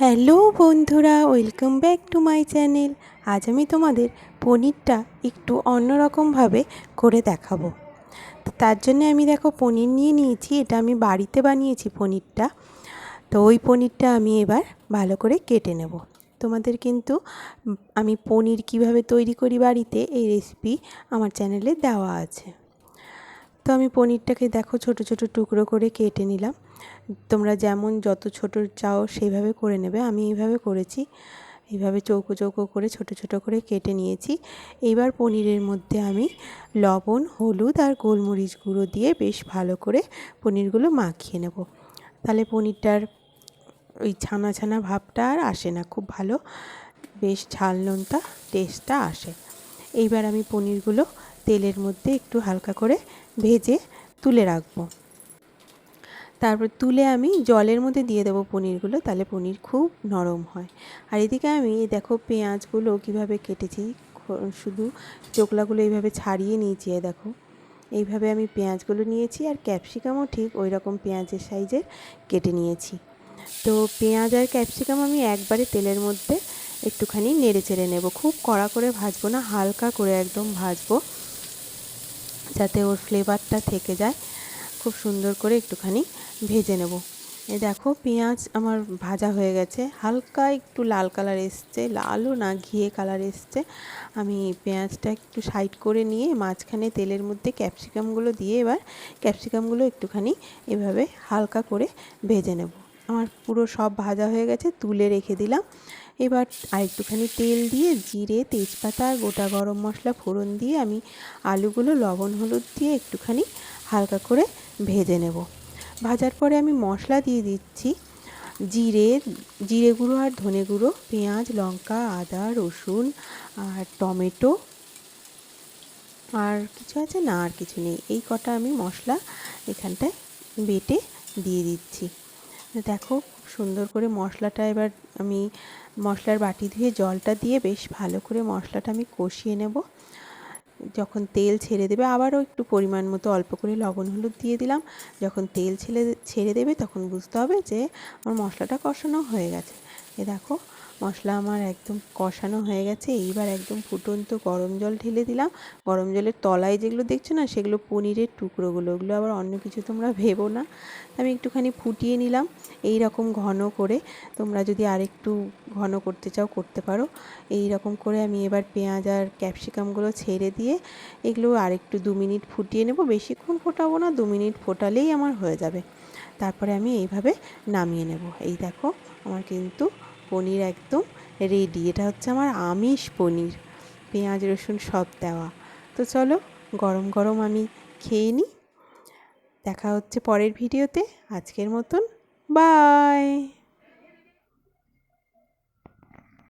Hello বন্ধুরা, welcome back to my channel. আজ আমি তোমাদের পনিরটা একটু অন্যরকমভাবে করে দেখাবো। তার জন্য আমি দেখো পনির নিয়ে নিয়েছি, এটা আমি বাড়িতে বানিয়েছি পনিরটা। তো ওই পনিরটা আমি এবার ভালো করে কেটে নেব। তোমাদের কিন্তু আমি পনির কীভাবে তৈরি করি বাড়িতে এই রেসিপি আমার চ্যানেলে দেওয়া আছে। আমি পনিরটাকে দেখো ছোট ছোট টুকরো করে কেটে নিলাম। তোমরা যেমন যত ছোট চাও সেইভাবে করে নেবে। আমি এইভাবে করেছি। এইভাবে চৌকো চৌকো করে ছোট ছোট করে কেটে নিয়েছি। এইবার পনিরের মধ্যে আমি লবণ, হলুদ আর গোলমরিচ গুঁড়ো দিয়ে বেশ ভালো করে পনিরগুলো মাখিয়ে নেব। তাহলে পনিরটার ওই ছানা ছানা ভাবটা আর আসে না, খুব ভালো বেশ ঝাল নুনটা টেস্টটা আসে। এইবার আমি পনিরগুলো তেলের মধ্যে একটু হালকা করে ভেজে তুলে রাখব। তারপর তুলে আমি জলের মধ্যে দিয়ে দেবো পনিরগুলো, তাহলে পনির খুব নরম হয়। আর এদিকে আমি দেখো পেঁয়াজগুলো কীভাবে কেটেছি শুধু চোকলাগুলো এইভাবে ছাড়িয়ে নিয়েছি দেখো। এইভাবে আমি পেঁয়াজগুলো নিয়েছি আর ক্যাপসিকামও ঠিক ওই রকম পেঁয়াজের সাইজের কেটে নিয়েছি। তো পেঁয়াজ আর ক্যাপসিকাম আমি একবারে তেলের মধ্যে একটুখানি নেড়ে চেড়ে নেব। খুব কড়া করে ভাজবো না, হালকা করে একদম ভাজবো। যাতে ওর ফ্লেভারটা থেকে যায়, খুব সুন্দর করে একটুখানি ভেজে নেব। এই দেখো, পেঁয়াজ আমার ভাজা হয়ে গেছে, হালকা একটু লাল কালার এসছে, লালও না, ঘিয়ে কালার এসছে। আমি পেঁয়াজটা একটু সাইড করে নিয়ে মাঝখানে তেলের মধ্যে ক্যাপসিকামগুলো দিয়ে এবার ক্যাপসিকামগুলো একটুখানি এভাবে হালকা করে ভেজে নেব। আমার পুরো সব ভাজা হয়ে গেছে, তুলে রেখে দিলাম। এবার আরেকটুখানি তেল দিয়ে জিরে, তেজপাতা, গোটা গরম মশলা, ফোড়ন দিয়ে আমি আলুগুলো, লবণ, হলুদ দিয়ে একটুখানি হালকা করে ভেজে নেব। ভাজার পরে আমি মশলা দিয়ে দিচ্ছি। জিরে জিরে গুঁড়ো আর ধনে গুঁড়ো, পেঁয়াজ, লঙ্কা, আদা, রসুন আর টমেটো আর কিছু আছে না আর কিছু নেই। এই কটা আমি মশলা এখানটায় বেটে দিয়ে দিচ্ছি। দেখো, সুন্দর করে মশলাটা এবার আমি মশলার বাটি ধুয়ে জলটা দিয়ে বেশ ভালো করে মশলাটা আমি কষিয়ে নেব। যখন তেল ছেড়ে দেবে, আবারও একটু পরিমাণ মতো অল্প করে লবণ, হলুদ দিয়ে দিলাম। যখন তেল ছেড়ে ছেড়ে দেবে, তখন বুঝতে হবে যে আমার মশলাটা কষানো হয়ে গেছে। এ দেখো মশলা আমার একদম কষানো হয়ে গেছে। এইবার একদম ফুটন্ত গরম জল ঢেলে দিলাম। গরম জলের তলায় যেগুলো দেখছ না, সেগুলো পনিরের টুকরোগুলো, ওগুলো আবার অন্য কিছু তোমরা ভেবো না। আমি একটুখানি ফুটিয়ে নিলাম এই রকম ঘন করে। তোমরা যদি আরেকটু ঘন করতে চাও, করতে পারো। এই রকম করে আমি এবার পেঁয়াজ আর ক্যাপসিকামগুলো ছেড়ে দিয়ে এগুলো আরেকটু দু মিনিট ফুটিয়ে নেব। বেশিক্ষণ ফোটাবো না, দু মিনিট ফোটালেই আমার হয়ে যাবে। তারপরে আমি এইভাবে নামিয়ে নেব। এই দেখো, আমার কিন্তু পনির একদম রেডি এটা হচ্ছে আমার আমিষ পনির। পেঁয়াজ, রসুন সব দেওয়া। তো চলো, গরম গরম আমি খেয়ে নিই দেখা হচ্ছে পরের ভিডিওতে। আজকের মতন বাই